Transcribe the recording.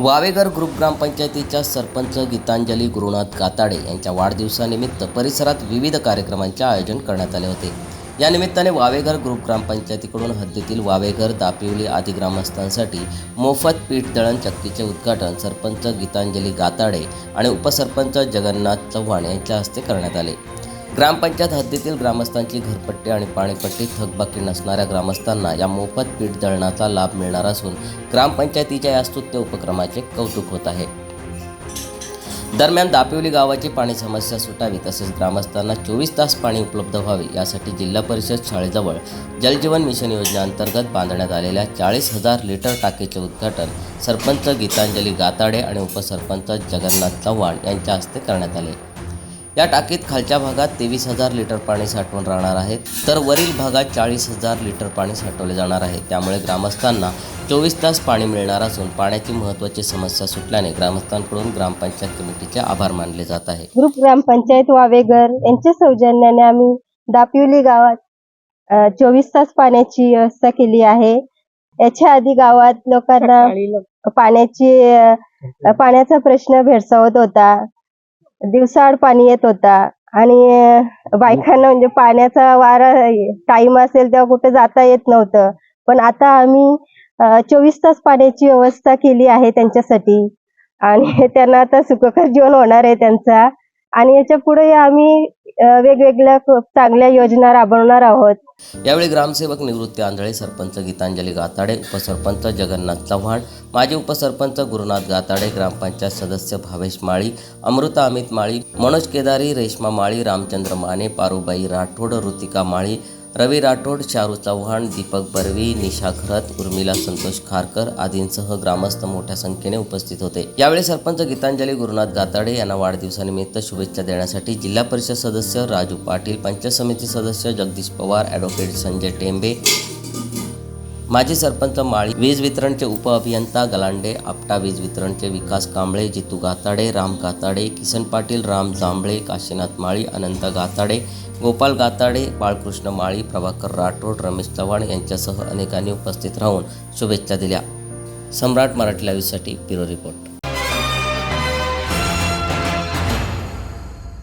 Waveghar group ग्रामपंचायतीच्या सरपंच गीतांजली गुरुनाथ गाताडे यांच्या वाढदिवसानिमित्त परिसरात विविध कार्यक्रमांचे आयोजन करण्यात आले होते. या निमित्ताने वावेघर ग्रुप ग्रामपंचायतीकडून हद्दीतील वावेघर दापिवली आदी ग्रामस्थांसाठी मोफत पीठ दळण चक्कीचे उद्घाटन सरपंच गीतांजली गाताडे आणि उपसरपंच जगन्नाथ चव्हाण यांच्या हस्ते करण्यात आले. ग्रामपंचायत हद्दीतील ग्रामस्थांची घरपट्टी आणि पाणीपट्टी थकबाकी नसणाऱ्या ग्रामस्थांना या मोफत पीठ दळणाचा लाभ मिळणार असून ग्रामपंचायतीच्या या स्तुत्य उपक्रमाचे कौतुक होत आहे. दरम्यान दापिवली गावाची पाणी समस्या सुटावी तसेच ग्रामस्थांना चोवीस तास पाणी उपलब्ध व्हावे यासाठी जिल्हा परिषद शाळेजवळ जलजीवन मिशन योजनेअंतर्गत बांधण्यात आलेल्या चाळीस हजार लिटर टाकीचे उद्घाटन सरपंच गीतांजली गाताडे आणि उपसरपंच जगन्नाथ चव्हाण यांच्या हस्ते करण्यात आले. या टाकीत खालच्या भागात तेवीस हजार लिटर पाणी साठवून राहणार आहे. तर वरील भागात चाळीस हजार लिटर पाणी साठवले जाणार आहे. त्यामुळे ग्रामस्थांना चोवीस तास पाणी मिळणार असून पाण्याची महत्त्वाची समस्या सुटल्याने ग्रामस्थांकडून ग्रामपंचायत कमिटीचे आभार मानले जात आहे. ग्रुप ग्रामपंचायत वावेघर यांच्या सौजन्याने आम्ही दापिवली गावात चोवीस तास पाण्याची व्यवस्था केली आहे. याच्या आधी गावात लोकांना पाण्याची पाण्याचा प्रश्न भेडसावत होता. दिवसाआड पाणी येत होता. आणि बायकांना म्हणजे पाण्याचा वारा टाइम असेल तेव्हा कुठे जाता येत नव्हतं. पण आता आम्ही चोवीस तास पाण्याची व्यवस्था केली आहे त्यांच्यासाठी. आणि त्यांना आता सुखकर जीवन होणार आहे त्यांचा. आणि याच्यापुढे आम्ही वेगवेगळ्या चांगल्या योजना राबवणार आहोत. यावेळी ग्रामसेवक निवृत्ती आंधळे सरपंच गीतांजली गाताडे उपसरपंच जगन्नाथ चव्हाण माजी उपसरपंच गुरुनाथ गाताडे ग्रामपंचायत सदस्य भावेश माळी अमृता अमित माळी मनोज केदारी रेश्मा माळी रामचंद्र माने पारुबाई राठोड ऋतिका माळी रवी राठोड शारू चव्हाण दीपक बर्वी निशा खरत उर्मिला संतोष खारकर आदींसह ग्रामस्थ मोठ्या संख्येने उपस्थित होते. यावेळी सरपंच गीतांजली गुरुनाथ गाताडे यांना वाढदिवसानिमित्त शुभेच्छा देण्यासाठी जिल्हा परिषद सदस्य राजू पाटील पंचायत समिती सदस्य जगदीश पवार ॲडव्होकेट संजय टेंबे माजी सरपंच माळी वीज वितरणचे उपअभियंता गलांडे आपटा वीज वितरणचे विकास कांबळे जितू गाताडे राम गाताडे किसन पाटील राम जांभळे काशीनाथ माळी अनंत गाताडे गोपाल गाताडे बाळकृष्ण माळी प्रभाकर राठोड रमेश चव्हाण यांच्यासह अनेकांनी उपस्थित राहून शुभेच्छा दिल्या. सम्राट मराठी लाईव्हसाठी ब्युरो रिपोर्ट.